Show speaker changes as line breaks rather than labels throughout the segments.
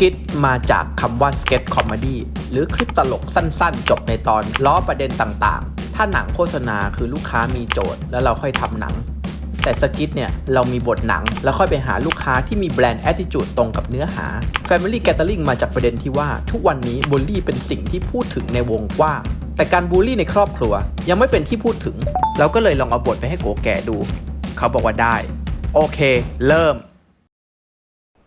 กิทมาจากคำว่าสเก็ตคอมดี้หรือคลิปตลกสั้นๆ จบในตอนล้อประเด็นต่างๆ ถ้าหนังโฆษณาคือลูกค้ามีโจทย์ แล้วเราค่อยทำหนัง แต่สกิทเนี่ยเรามีบทหนัง แล้วค่อยไปหาลูกค้าที่มีแบรนด์ attitude ตรงกับเนื้อหา Family Gathering มาจากประเด็นที่ว่า ทุกวันนี้บูลลี่เป็นสิ่งที่พูดถึงในวงกว้างแต่การบูลลี่ในครอบครัวยังไม่เป็นที่พูดถึง เราก็เลยลองเอาบทไปให้โกแก่ดู เขาบอกว่าได้ โอเค เริ่ม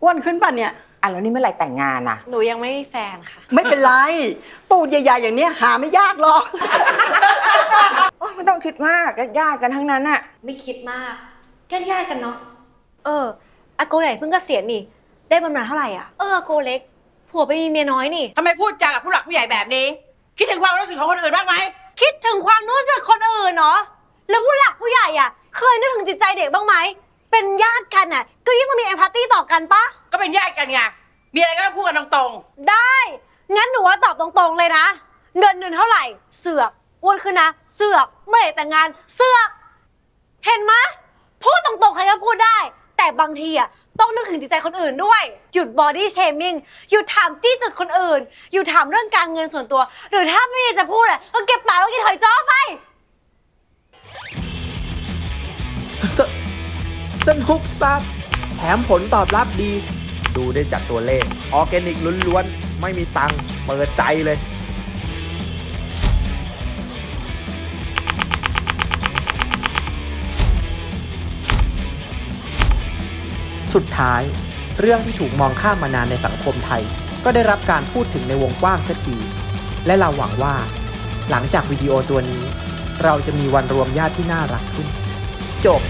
อ้วนขึ้นป่ะเนี่ย
อะแล้วนี่เมื่อไหร่แต่งงานอะ
หนูยังไม่มีแฟนค่ะ
ไม่เป็นไร ตูดใหญ่ๆอย่างเนี้ยหาไม่ยากหรอก
โอ้ไม่ต้องคิดมากญาติๆกันทั้งนั้นอะ
ไม่คิดมากญาติญาติๆกันเนาะ เอออาโกใหญ่เพิ่งเกษียณนี่ ได้บำนาญเท่าไหร่อะ เอออาโกเล็ก ผัวไปมีเมียน้อยนี่
ทำไมพูดจากับผู้หลักผู้ใหญ่แบบนี้ คิดถึงความรู้สึกของคนอื่นบ้างไหม
คิดถึงความรู้สึกคนอื่นเนาะ แล้วผู้หลักผู้ใหญ่อะ เคยนึกถึงจิตใจเด็กบ้างไหม เป็นญาติกันอะ ก็ยิ่งต้องมีเอมพัตตี้ต่อกันปะ
ก็ เป็นญาติกันไง มีอะไรก็ต้องพูดกันตรง
ได้ งั้นหนูว่าตอบตรงๆเลยนะ เงินเดือนเท่าไหร่ เสือกอ้วนขึ้นนะ เสือกเมื่อไหร่แต่งงาน เสือก เห็นไหมยพูดตรงๆ ใครก็พูดได้ แต่บางทีอะต้องนึกถึงจิตใจคนอื่นด้วย หยุดบอดี้เชมิ่งหยุดถามจี้จุดคนอื่น หยุดถามเรื่องการเงินส่วนตัว หรือถ้าไม่มีจะพูดอะก็เก็บปากแล้วกินหอยจ้อไป
สสนุกซัดแถมผลตอบรับดี ดูได้จากตัวเลข ออร์แกนิกล้วนๆ ไม่มีตังค์เปิดใจเลย สุดท้าย เรื่องที่ถูกมองข้ามมานานในสังคมไทย ก็ได้รับการพูดถึงในวงกว้างสักที และเราหวังว่า หลังจากวิดีโอตัวนี้ เราจะมีวันรวมญาติที่น่ารักขึ้น จบ